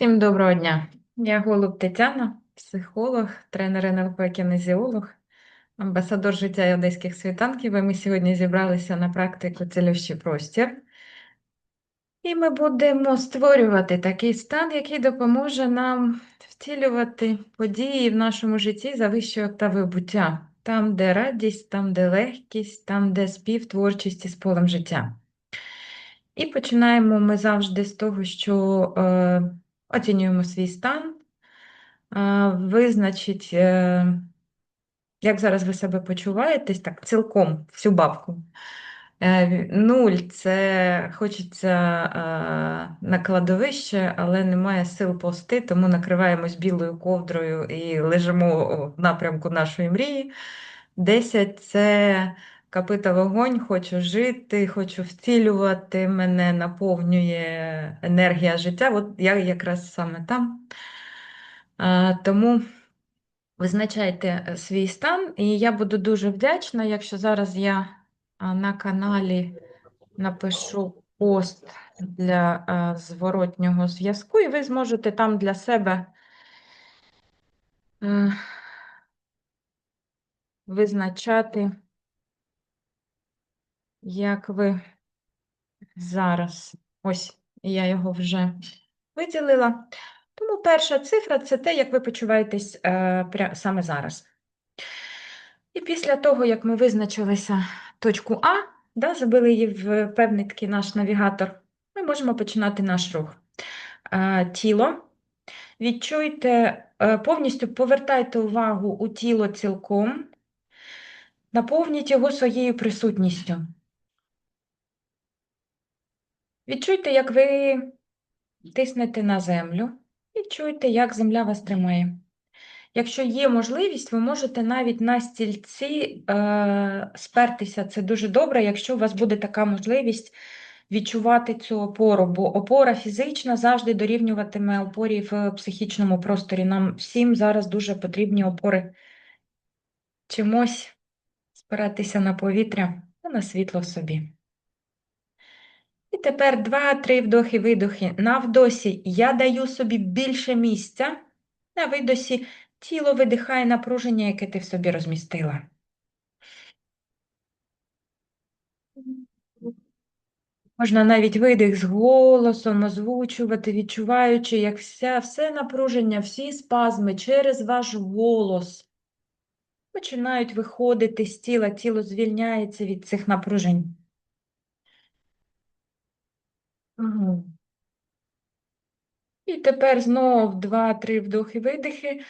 Всім доброго дня. Я Голуб Тетяна, психолог, тренер НЛП кінезіолог, амбасадор життя і одеських світанків. І ми сьогодні зібралися на практику цілющий простір. І ми будемо створювати такий стан, який допоможе нам втілювати події в нашому житті за вищою октавою буття. Там, де радість, там, де легкість, там, де спів, творчість із полем життя. І починаємо ми завжди з того, що е, оцінюємо свій стан, визначить, е, як зараз ви себе почуваєтесь, так, цілком, всю бабку. Е, Нуль це хочеться е, на кладовище, але немає сил пости, тому накриваємось білою ковдрою і лежимо в напрямку нашої мрії. 10 це капита вогонь, хочу жити, хочу втілювати, мене наповнює енергія життя. От я якраз саме там. Е, Тому визначайте е, свій стан, і я буду дуже вдячна, якщо зараз я на каналі напишу пост для а, зворотнього зв'язку, і ви зможете там для себе е, визначати, як ви зараз. Ось я його вже виділила. Тому перша цифра це те, як ви почуваєтесь е, саме зараз. І після того, як ми визначилися точку А, да, забили її в певний такий наш навігатор, ми можемо починати наш рух. Е, Тіло. Відчуйте, е, повністю повертайте увагу у тіло цілком, наповніть його своєю присутністю. Відчуйте, як ви тиснете на землю, відчуйте, як земля вас тримає. Якщо є можливість, ви можете навіть на стільці е, спертися. Це дуже добре, якщо у вас буде така можливість відчувати цю опору, бо опора фізична завжди дорівнюватиме опорі в психічному просторі. Нам всім зараз дуже потрібні опори. Чимось спиратися на повітря та на світло в собі. І тепер два-три вдохи-видохи. На вдосі я даю собі більше місця. На видосі тіло видихає напруження, яке ти в собі розмістила. Можна навіть видих з голосом озвучувати, відчуваючи, як вся, все напруження, всі спазми через ваш голос починають виходити з тіла, тіло звільняється від цих напружень. І тепер знов два-три вдохи-видихи.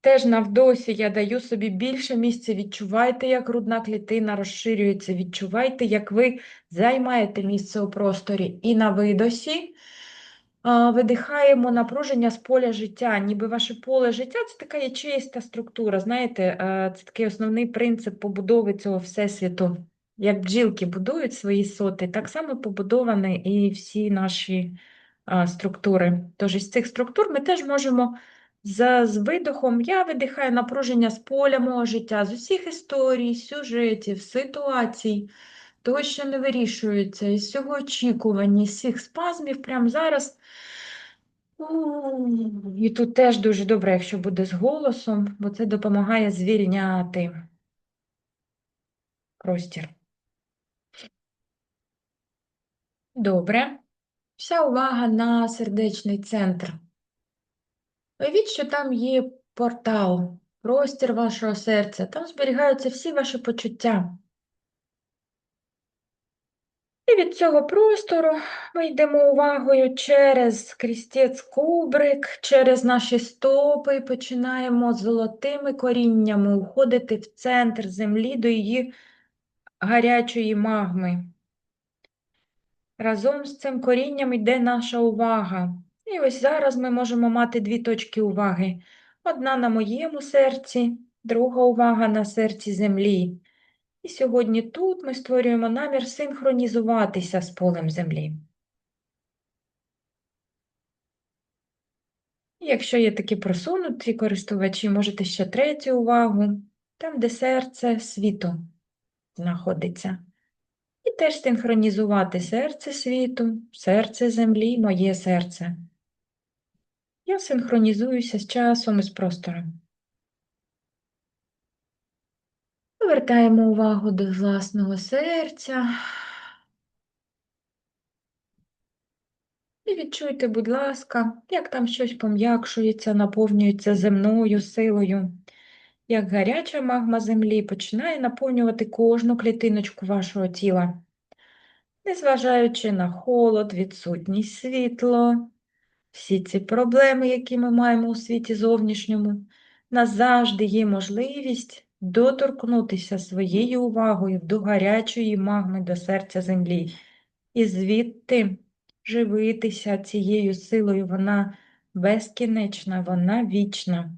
Теж на вдосі я даю собі більше місця. Відчувайте, як грудна клітина розширюється. Відчувайте, як ви займаєте місце у просторі. І на видосі видихаємо напруження з поля життя. Ніби ваше поле життя це така ячеїста структура. Знаєте, е, це такий основний принцип побудови цього всесвіту. Як бджілки будують свої соти, так само побудовані і всі наші структури. Тож із цих структур ми теж можемо за, з видохом, я видихаю напруження з поля мого життя, з усіх історій, сюжетів, ситуацій, того, що не вирішується, із цього очікування, із всіх спазмів прямо зараз. І тут теж дуже добре, якщо буде з голосом, бо це допомагає звільняти простір. Добре. Вся увага на сердечний центр. Уявіть, що там є портал, простір вашого серця, там зберігаються всі ваші почуття. І від цього простору ми йдемо увагою через крістець кубрик, через наші стопи і починаємо золотими коріннями уходити в центр землі до її гарячої магми. Разом з цим корінням йде наша увага. І ось зараз ми можемо мати дві точки уваги. Одна на моєму серці, друга увага на серці землі. І сьогодні тут ми створюємо намір синхронізуватися з полем землі. Якщо є такі просунуті користувачі, можете ще третю увагу, там, де серце світу знаходиться. І теж синхронізувати серце світу, серце землі, моє серце. Я синхронізуюся з часом і з простором. Повертаємо увагу до власного серця. І відчуйте, будь ласка, як там щось пом'якшується, наповнюється земною силою, як гаряча магма землі починає наповнювати кожну клітиночку вашого тіла, незважаючи на холод, відсутність світло, всі ці проблеми, які ми маємо у світі зовнішньому, нас завжди є можливість доторкнутися своєю увагою до гарячої магми, до серця землі. І звідти живитися цією силою, вона безкінечна, вона вічна.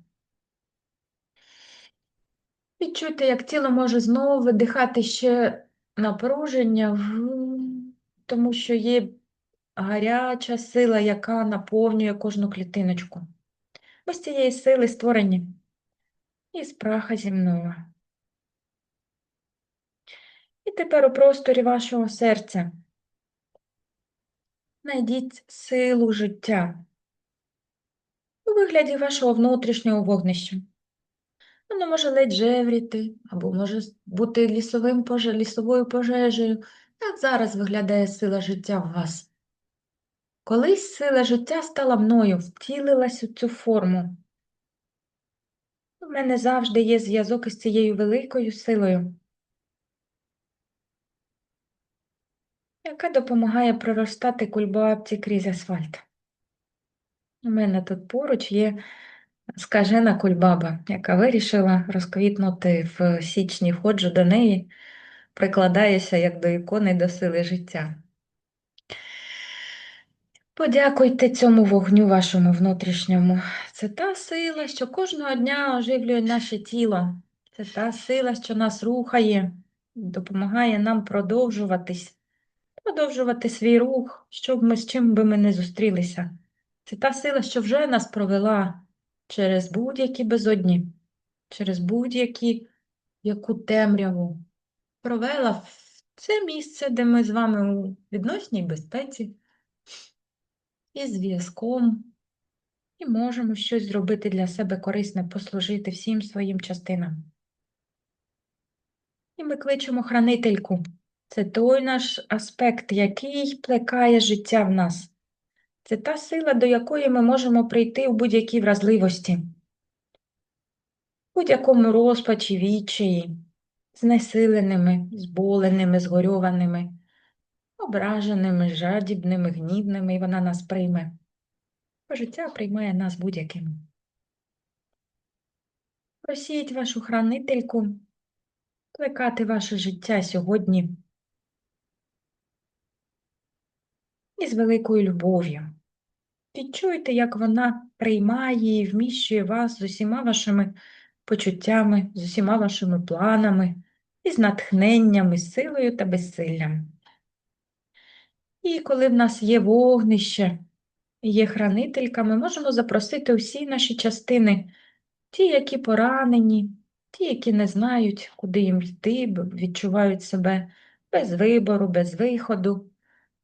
Відчуйте, як тіло може знову видихати ще напруження, тому що є гаряча сила, яка наповнює кожну клітиночку. З цієї сили створені із праха земного. І тепер у просторі вашого серця знайдіть силу життя у вигляді вашого внутрішнього вогнища. Воно може ледь жевріти, або може бути лісовим поже... лісовою пожежею. Як зараз виглядає сила життя в вас? Колись сила життя стала мною, втілилась у цю форму. У мене завжди є зв'язок із цією великою силою, яка допомагає проростати кульбабці крізь асфальт. У мене тут поруч є скажена кульбаба, яка вирішила розквітнути в січні, ходжу до неї, прикладаюся як до ікони до сили життя. Подякуйте цьому вогню вашому внутрішньому. Це та сила, що кожного дня оживлює наше тіло. Це та сила, що нас рухає, допомагає нам продовжуватись, продовжувати свій рух, щоб ми з чим би ми не зустрілися. Це та сила, що вже нас провела через будь-які безодні, через будь-які яку темряву. Провела в це місце, де ми з вами у відносній безпеці і зв'язком, і можемо щось зробити для себе корисне, послужити всім своїм частинам. І ми кличемо хранительку. Це той наш аспект, який плекає життя в нас. Це та сила, до якої ми можемо прийти в будь-якій вразливості, в будь-якому розпачі, відчаї, знесиленими, зболеними, згорьованими, ображеними, жадібними, гнівними, і вона нас прийме. Бо життя приймає нас будь-якими. Просіть вашу хранительку плекати ваше життя сьогодні із великою любов'ю. Відчуйте, як вона приймає і вміщує вас з усіма вашими почуттями, з усіма вашими планами, із натхненням, із силою та безсиллям. І коли в нас є вогнище, є хранителька, ми можемо запросити усі наші частини, ті, які поранені, ті, які не знають, куди їм йти, відчувають себе без вибору, без виходу,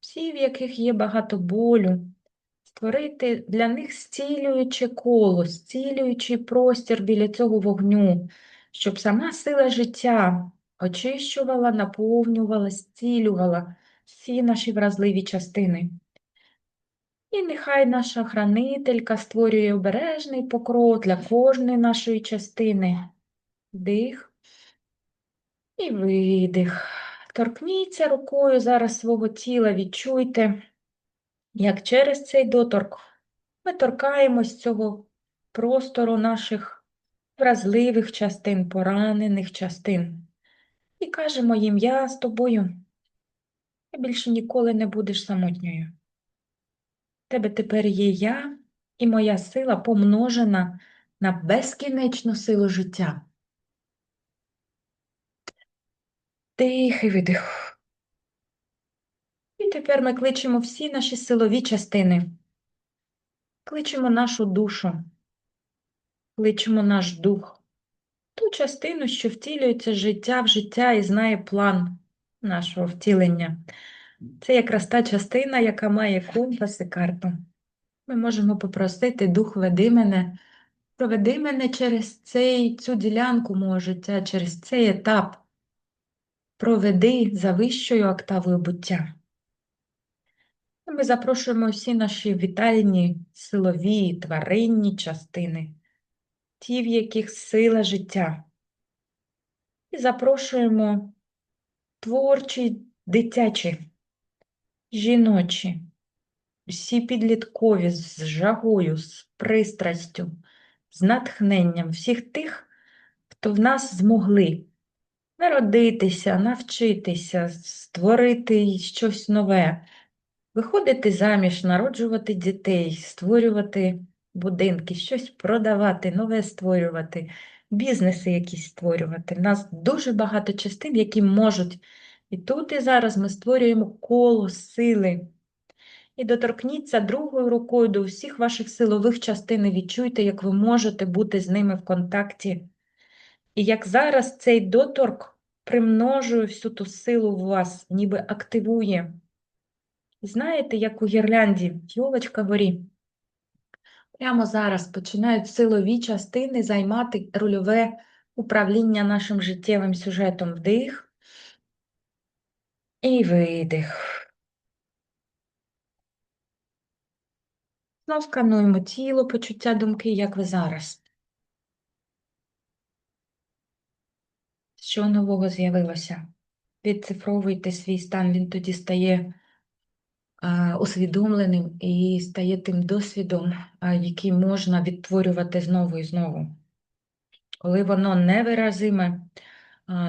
всі, в яких є багато болю, створити для них зцілююче коло, зцілюючий простір біля цього вогню, щоб сама сила життя очищувала, наповнювала, зцілювала всі наші вразливі частини. І нехай наша хранителька створює обережний покров для кожної нашої частини. Дих і видих. Торкніться рукою зараз свого тіла, відчуйте, як через цей доторк ми торкаємось цього простору наших вразливих частин, поранених частин. І кажемо їм, я з тобою. Ти більше ніколи не будеш самотньою. Тебе тепер є я і моя сила помножена на безкінечну силу життя. Тихий видих. Тепер ми кличемо всі наші силові частини. Кличемо нашу душу, кличемо наш дух, ту частину, що втілюється життя в життя і знає план нашого втілення. Це якраз та частина, яка має компас і карту. Ми можемо попросити Дух веди мене, проведи мене через цей, цю ділянку мого життя, через цей етап. Проведи за вищою октавою буття. Ми запрошуємо всі наші вітальні, силові, тваринні частини, ті, в яких сила життя. І запрошуємо творчі, дитячі, жіночі, всі підліткові з жагою, з пристрастю, з натхненням всіх тих, хто в нас змогли народитися, навчитися, створити щось нове, виходити заміж, народжувати дітей, створювати будинки, щось продавати, нове створювати, бізнеси якісь створювати. У нас дуже багато частин, які можуть. І тут і зараз ми створюємо коло сили. І доторкніться другою рукою до всіх ваших силових частин і відчуйте, як ви можете бути з ними в контакті. І як зараз цей доторк примножує всю ту силу в вас, ніби активує. Знаєте, як у гірлянді, йолочка горі. Прямо зараз починають силові частини займати рольове управління нашим життєвим сюжетом вдих і видих. Знов скануємо тіло, почуття думки, як ви зараз. Що нового з'явилося? Відцифровуйте свій стан, він тоді стає усвідомленим і стає тим досвідом, який можна відтворювати знову і знову. Коли воно невиразиме,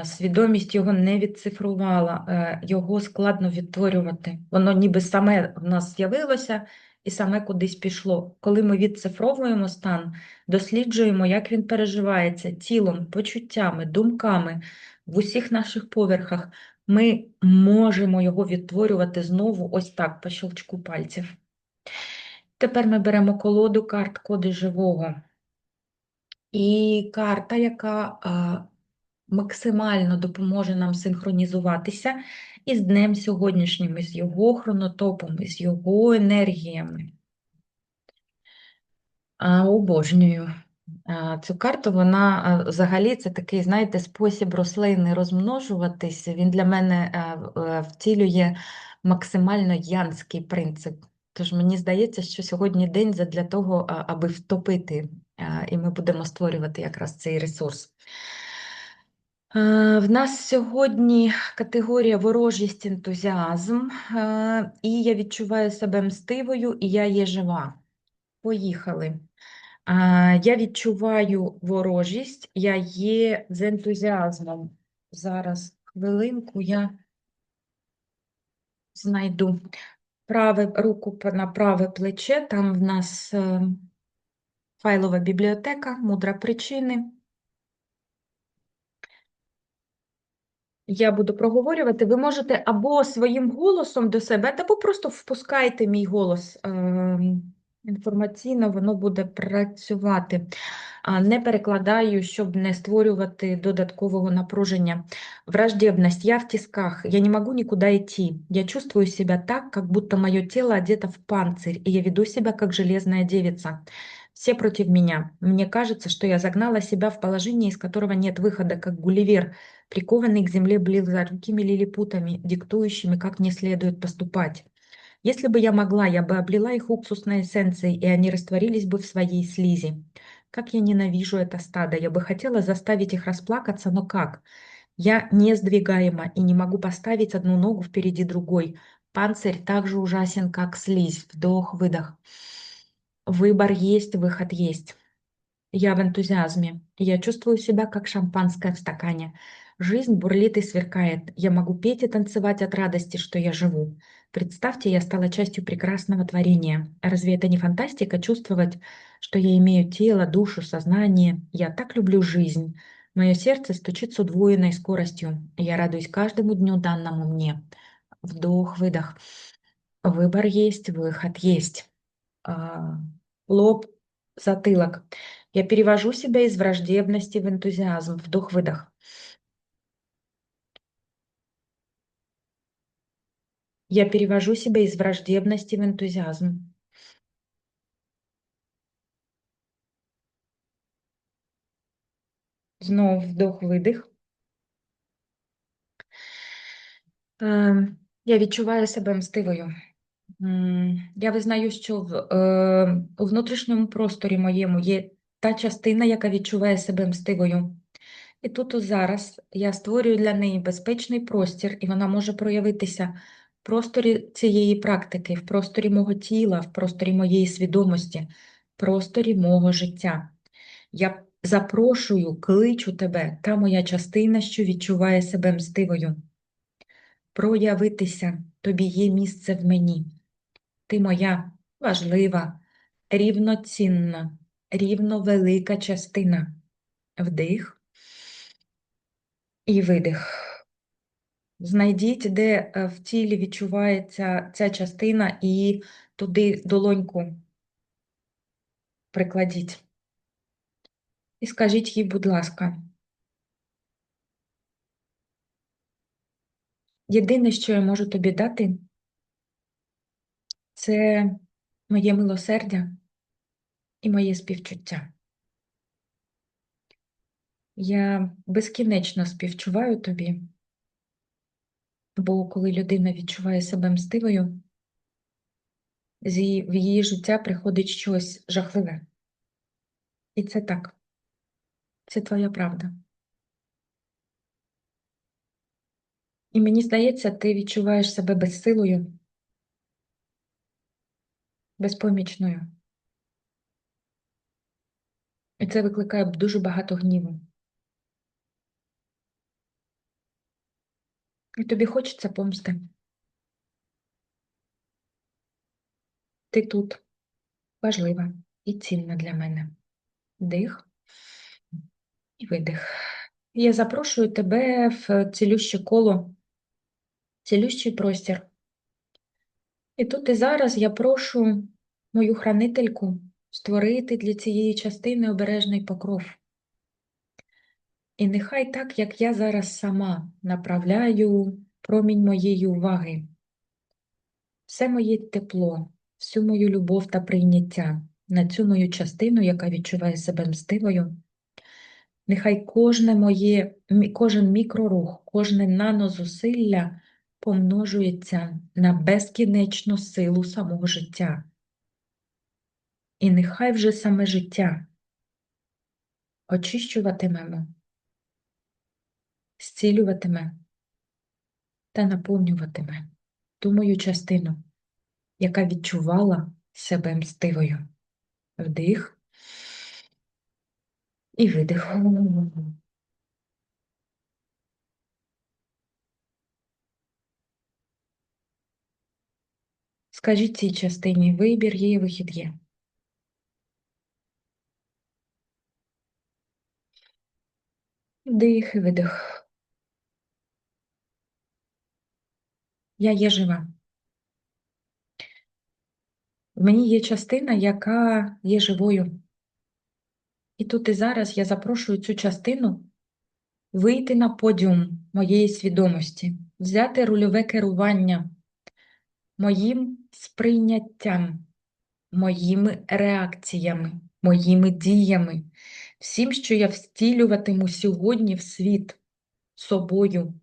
свідомість його не відцифрувала, е, його складно відтворювати. Воно ніби саме в нас з'явилося і саме кудись пішло. Коли ми відцифровуємо стан, досліджуємо, як він переживається тілом, почуттями, думками в усіх наших поверхах, ми можемо його відтворювати знову ось так, по щелчку пальців. Тепер ми беремо колоду карт коди живого. І карта, яка максимально допоможе нам синхронізуватися із днем сьогоднішнім, із його хронотопом, із його енергіями. А, Обожнюю. Цю карту, вона взагалі це такий, знаєте, спосіб рослини розмножуватися. Він для мене в- е, втілює максимально янський принцип. Тож мені здається, що сьогодні день для того, аби втопити, і ми будемо створювати якраз цей ресурс. В нас сьогодні категорія ворожість, ентузіазм, і я відчуваю себе мстивою, і я є жива. Поїхали. Я відчуваю ворожість, я є з ентузіазмом. Зараз хвилинку я знайду праве руку на праве плече. Там в нас е, файлова бібліотека, мудра причини. Я буду проговорювати. Ви можете або своїм голосом до себе, або просто впускайте мій голос. Інформаційно воно буде працювати. А, Не перекладаю, щоб не створювати додаткового напруження. Враждебность. Я в тисках. Я не могу никуда идти. Я чувствую себя так, как будто мое тело одето в панцирь, и я веду себя как железная девица. Все против меня. Мне кажется, что я загнала себя в положение, из которого нет выхода, как Гулливер, прикованный к земле близорукими лилипутами, диктующими, как мне следует поступать. Если бы я могла, я бы облила их уксусной эссенцией, и они растворились бы в своей слизи. Как я ненавижу это стадо, я бы хотела заставить их расплакаться, но как? Я несдвигаема и не могу поставить одну ногу впереди другой. Панцирь так же ужасен, как слизь. Вдох-выдох. Выбор есть, выход есть. Я в энтузиазме. Я чувствую себя, как шампанское в стакане. Жизнь бурлит и сверкает. Я могу петь и танцевать от радости, что я живу. Представьте, я стала частью прекрасного творения. Разве это не фантастика чувствовать, что я имею тело, душу, сознание? Я так люблю жизнь. Мое сердце стучит с удвоенной скоростью. Я радуюсь каждому дню данному мне. Вдох, выдох. Выбор есть, выход есть. А, Лоб, затылок. Я перевожу себя из враждебности в энтузиазм. Вдох-выдох. Я перевожу себя из враждебности в энтузиазм. Знову вдох-видих. Я відчуваю себе мстивою. Я визнаю, що в, е, у внутрішньому просторі моєму є та частина, яка відчуває себе мстивою. І тут зараз я створюю для неї безпечний простір, і вона може проявитися просторі цієї практики, в просторі мого тіла, в просторі моєї свідомості, в просторі мого життя. Я запрошую, кличу тебе, та моя частина, що відчуває себе мстивою. Проявитися, тобі є місце в мені. Ти моя важлива, рівноцінна, рівновелика частина. Вдих і видих. Знайдіть, де е, в тілі відчувається ця частина, і туди долоньку прикладіть. І скажіть їй, будь ласка, єдине, що я можу тобі дати, це моє милосердя і моє співчуття. Я безкінечно співчуваю тобі, бо коли людина відчуває себе мстивою, в її життя приходить щось жахливе. І це так. Це твоя правда. І мені здається, ти відчуваєш себе безсилою, безпомічною. І це викликає дуже багато гніву. І тобі хочеться помсти. Ти тут важлива і цінна для мене. Дих і видих. Я запрошую тебе в цілюще коло, цілющий простір. І тут і зараз я прошу мою хранительку створити для цієї частини обережний покров. І нехай так, як я зараз сама направляю промінь моєї уваги, все моє тепло, всю мою любов та прийняття на цю мою частину, яка відчуває себе мстивою, нехай кожне моє, кожен мікрорух, кожне нанозусилля помножується на безкінечну силу самого життя. І нехай вже саме життя очищуватимемо, зцілюватиме та наповнюватиме ту мою частину, яка відчувала себе мстивою. Вдих і видих. Скажіть цій частині вибір є, вихід є. Вдих і видих. Я є жива. В мені є частина, яка є живою. І тут і зараз я запрошую цю частину вийти на подіум моєї свідомості, взяти рульове керування моїм сприйняттям, моїми реакціями, моїми діями, всім, що я втілюватиму сьогодні в світ собою,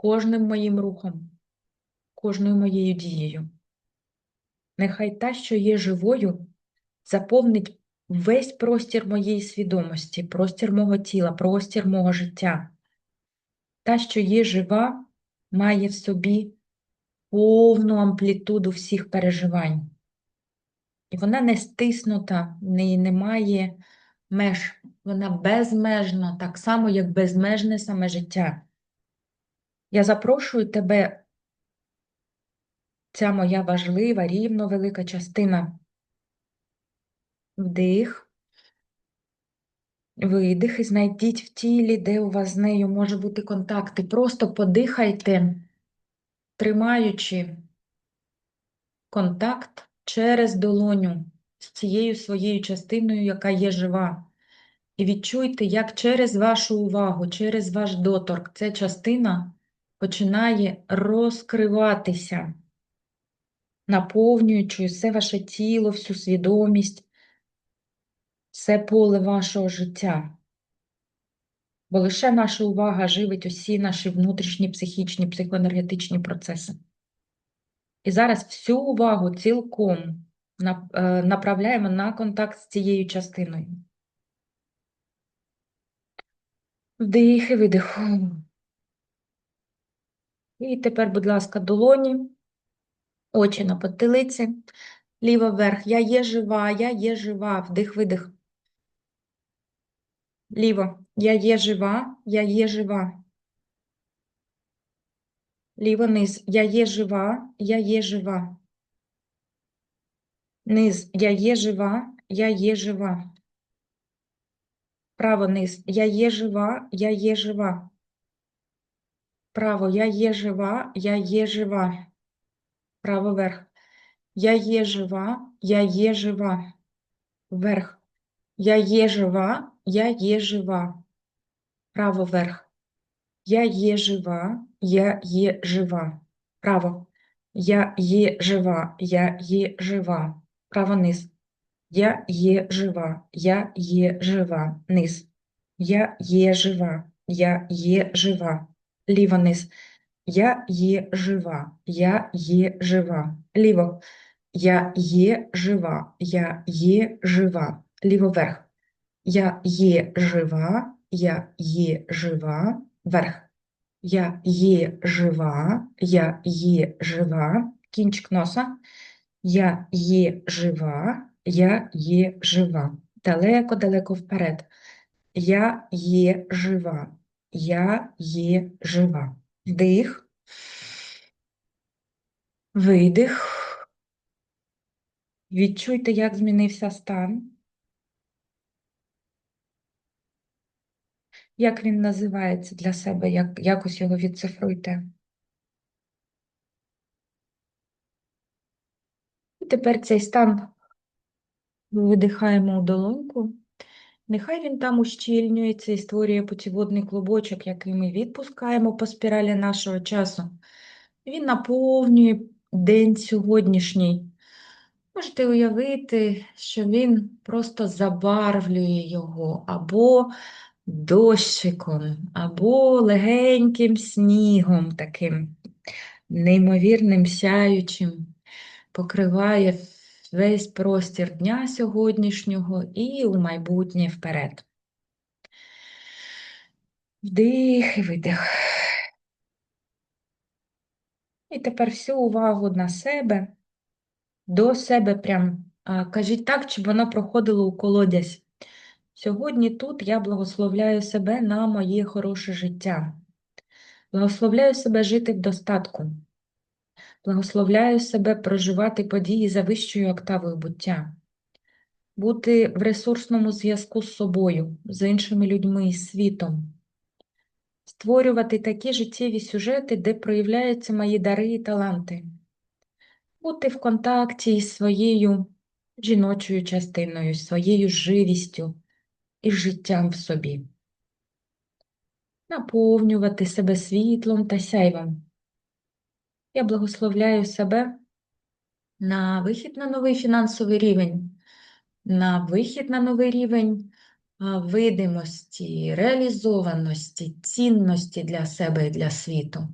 кожним моїм рухом, кожною моєю дією. Нехай та, що є живою, заповнить весь простір моєї свідомості, простір мого тіла, простір мого життя. Та, що є жива, має в собі повну амплітуду всіх переживань. І вона не стиснута, в неї немає меж. Вона безмежна, так само, як безмежне саме життя. Я запрошую тебе, ця моя важлива, рівно велика частина. Вдих, видих, і знайдіть в тілі, де у вас з нею може бути контакти. Просто подихайте, тримаючи контакт через долоню з цією своєю частиною, яка є жива. І відчуйте, як через вашу увагу, через ваш доторк ця частина починає розкриватися, наповнюючи все ваше тіло, всю свідомість, все поле вашого життя. бо лише наша увага живить усі наші внутрішні психічні, психоенергетичні процеси. І зараз всю увагу цілком е, направляємо на контакт з цією частиною. Вдих і видих. І тепер, будь ласка, долоні, очі на потилиці, ліво вверх. Я є жива, я є жива. Вдих, видих. Ліво. Я є жива, я є жива. Ліво низ. Я є жива, я є жива. Низ. Я є жива, я є жива. Право низ. Я є жива, я є жива. Право. Я є жива, я є жива. Право вверх. Я є жива, я є жива. Вверх. Я є жива, я є жива. Право вверх. Я є жива, я є жива. Право. Я є жива, я є жива. Право низ. Я є жива, я є жива. Низ. Я є жива, я є жива. Ліво низ. Я є жива, я є жива. Ліво. Я є жива, я є жива. Ліво вверх. Я є жива, я є жива. Вверх. Я є жива, я є жива. Кінчик носа. Я є жива, я є жива. Далеко-далеко вперед. Я є жива, я є жива. Вдих. Видих. Відчуйте, як змінився стан. Як він називається для себе, як, якось його відцифруйте. І тепер цей стан видихаємо у долоньку. Нехай він там ущільнюється і створює путіводний клубочок, який ми відпускаємо по спіралі нашого часу. Він наповнює день сьогоднішній. Можете уявити, що він просто забарвлює його або дощиком, або легеньким снігом, таким неймовірним сяючим, покриває весь простір дня сьогоднішнього і у майбутнє вперед. Вдих і видих. І тепер всю увагу на себе, до себе прям кажіть так, щоб воно проходило у колодязь. Сьогодні тут я благословляю себе на моє хороше життя. Благословляю себе жити в достатку. Благословляю себе проживати події за вищою октавою буття. Бути в ресурсному зв'язку з собою, з іншими людьми і світом. Створювати такі життєві сюжети, де проявляються мої дари і таланти. Бути в контакті із своєю жіночою частиною, своєю живістю і життям в собі. Наповнювати себе світлом та сяйвом. Я благословляю себе на вихід на новий фінансовий рівень, на вихід на новий рівень видимості, реалізованості, цінності для себе і для світу.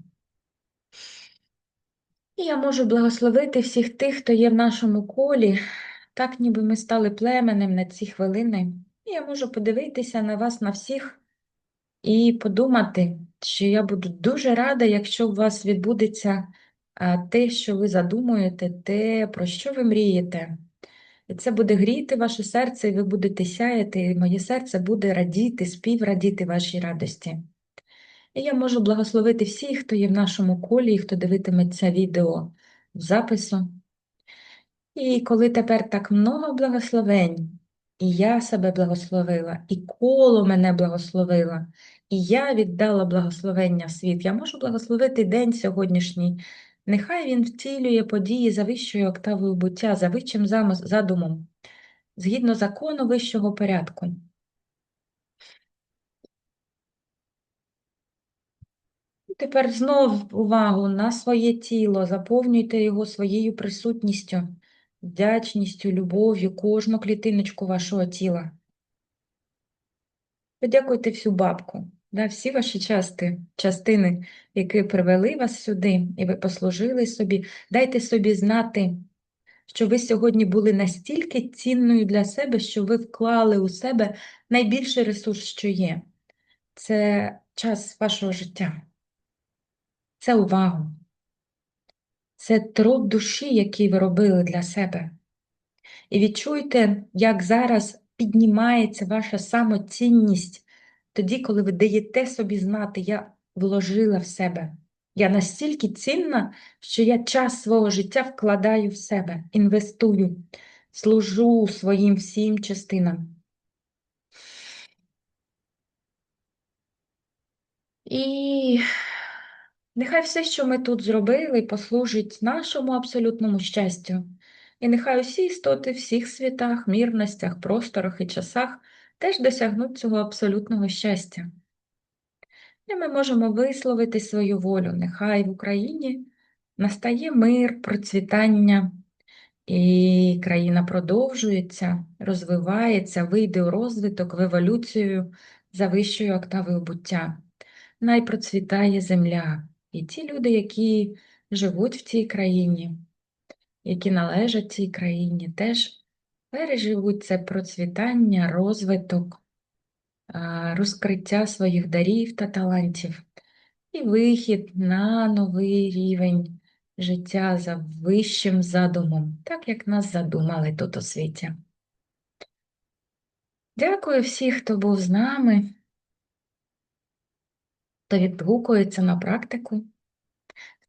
І я можу благословити всіх тих, хто є в нашому колі, так ніби ми стали племенем на ці хвилини. І я можу подивитися на вас, на всіх, і подумати, що я буду дуже рада, якщо у вас відбудеться те, що ви задумуєте, те, про що ви мрієте. І це буде гріти ваше серце, і ви будете сяяти, і моє серце буде радіти, співрадіти вашій радості. І я можу благословити всіх, хто є в нашому колі, і хто дивитиметься відео в запису. І коли тепер так много благословень, і я себе благословила, і коло мене благословило, і я віддала благословення в світ, я можу благословити день сьогоднішній. Нехай він втілює події за вищою октавою буття, за вищим задумом, згідно закону вищого порядку. Тепер знов увагу на своє тіло, заповнюйте його своєю присутністю, вдячністю, любов'ю, кожну клітиночку вашого тіла. Подякуйте всю бабку, да, всі ваші части, частини, які привели вас сюди, і ви послужили собі, дайте собі знати, що ви сьогодні були настільки цінною для себе, що ви вклали у себе найбільший ресурс, що є. Це час вашого життя, це увагу, це труд душі, який ви робили для себе. І відчуйте, як зараз піднімається ваша самоцінність тоді, коли ви даєте собі знати, я вложила в себе. Я настільки цінна, що я час свого життя вкладаю в себе, інвестую, служу своїм всім частинам. І нехай все, що ми тут зробили, послужить нашому абсолютному щастю. І нехай усі істоти в всіх світах, мірностях, просторах і часах теж досягнуть цього абсолютного щастя. І ми можемо висловити свою волю. Нехай в Україні настає мир, процвітання, і країна продовжується, розвивається, вийде у розвиток, в еволюцію за вищою октавою буття. Най процвітає земля. І ті люди, які живуть в цій країні, які належать цій країні, теж переживуть це процвітання, розвиток, розкриття своїх дарів та талантів і вихід на новий рівень життя за вищим задумом, так як нас задумали тут у світі. Дякую всім, хто був з нами, хто відгукується на практику,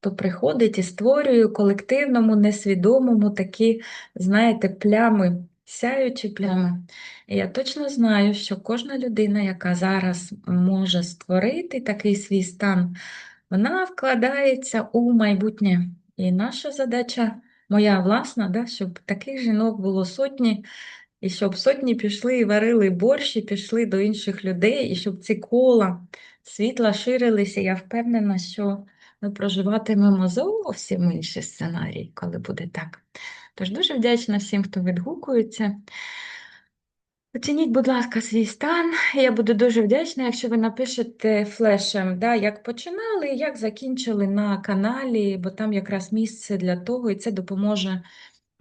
хто приходить і створює колективному, несвідомому такі, знаєте, плями, сяючі плями. І я точно знаю, що кожна людина, яка зараз може створити такий свій стан, вона вкладається у майбутнє. І наша задача, моя власна, да, щоб таких жінок було сотні, і щоб сотні пішли і варили борщ, і пішли до інших людей, і щоб ці кола світла ширилися. Я впевнена, що ми проживатимемо зовсім інший сценарій, коли буде так. Тож дуже вдячна всім, хто відгукується. Оцініть, будь ласка, свій стан. Я буду дуже вдячна, якщо ви напишете флешем, да, як починали, як закінчили на каналі, бо там якраз місце для того, і це допоможе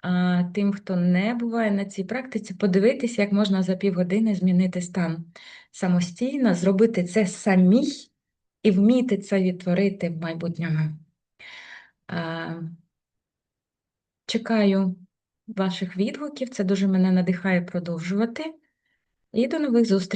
а, тим, хто не буває на цій практиці, подивитися, як можна за півгодини змінити стан самостійно, зробити це самі і вміти це відтворити в майбутньому. Чекаю ваших відгуків, це дуже мене надихає продовжувати. І до нових зустрічей!